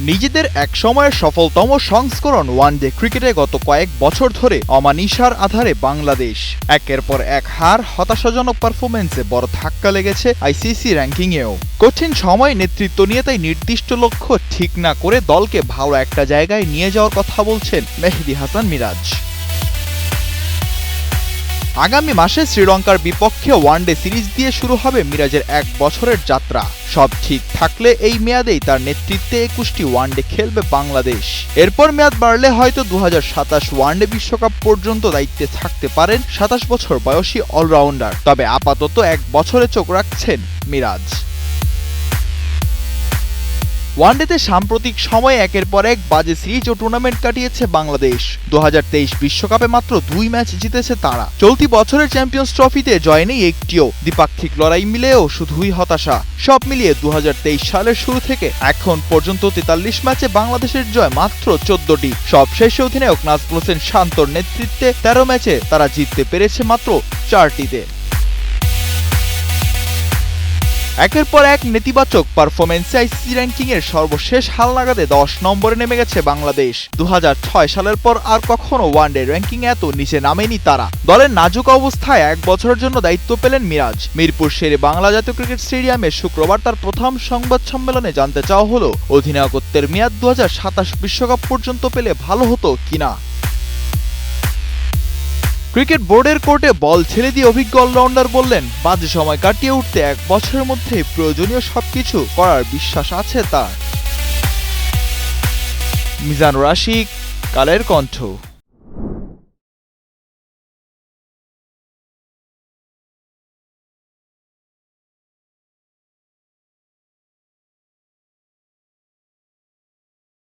নিজেদের এক সময়ের সফলতম সংস্করণ ওয়ানডে ক্রিকেটে গত কয়েক বছর ধরে অমানিসার আধারে বাংলাদেশ। একের পর এক হার, হতাশাজনক পারফরমেন্সে বড় ধাক্কা লেগেছে আইসিসি র্যাঙ্কিংয়েও। কঠিন সময় নেতৃত্ব নিয়ে তাই নির্দিষ্ট লক্ষ্য ঠিক না করে দলকে ভালো একটা জায়গায় নিয়ে যাওয়ার কথা বলছেন মেহেদি হাসান মিরাজ। আগামী মাসে শ্রীলঙ্কার বিপক্ষে ওয়ানডে সিরিজ দিয়ে শুরু হবে মিরাজের এক বছরের যাত্রা। সব ঠিক থাকলে এই মেয়াদেই তার নেতৃত্বে একুশটি ওয়ানডে খেলবে বাংলাদেশ। এরপর মেয়াদ বাড়লে হয়তো দু হাজার সাতাশ ওয়ানডে বিশ্বকাপ পর্যন্ত দায়িত্বে থাকতে পারেন সাতাশ বছর বয়সী অলরাউন্ডার। তবে আপাতত এক বছরে চোখ রাখছেন মিরাজ। ওয়ানডেতে সাম্প্রতিক সময়ে একের পর এক বাজে সিরিজ ও টুর্নামেন্ট কাটিয়েছে বাংলাদেশ। দু বিশ্বকাপে মাত্র দুই ম্যাচ জিতেছে তারা। চলতি বছরের চ্যাম্পিয়ন্স ট্রফিতে জয় নেই একটিও। দ্বিপাক্ষিক লড়াই মিলেও শুধুই হতাশা। সব মিলিয়ে দু হাজার তেইশ সালের শুরু থেকে এখন পর্যন্ত তেতাল্লিশ ম্যাচে বাংলাদেশের জয় মাত্র চোদ্দটি। সবশেষে অধিনায়ক নাজমুল হোসেন শান্তর নেতৃত্বে তেরো ম্যাচে তারা জিততে পেরেছে মাত্র চারটিতে। একের পর এক নেতিবাচক পারফরমেন্সে আইসিসি র্যাঙ্কিং এর সর্বশেষ হালনাগাদে দশ নম্বরে নেমে গেছে বাংলাদেশ। দু হাজার ছয় সালের পর আর কখনো ওয়ানডে র্যাঙ্কিং এত নিচে নামেনি তারা। দলের নাজুক অবস্থায় এক বছরের জন্য দায়িত্ব পেলেন মিরাজ। মিরপুর শেরে বাংলা জাতীয় ক্রিকেট স্টেডিয়ামে শুক্রবার তার প্রথম সংবাদ সম্মেলনে জানতে চাওয়া হলো, অধিনায়কত্বের মেয়াদ দু বিশ্বকাপ পর্যন্ত পেলে ভালো হতো কিনা। ক্রিকেট বোর্ডের কোর্টে বল ছেড়ে দিয়ে অভিজ্ঞ অলরাউন্ডার বললেন, বাজে সময় কাটিয়ে উঠতে এক বছরের মধ্যে প্রয়োজনীয় সবকিছু করার বিশ্বাস আছে তার। মিজানুর আশিক কালের কণ্ঠ।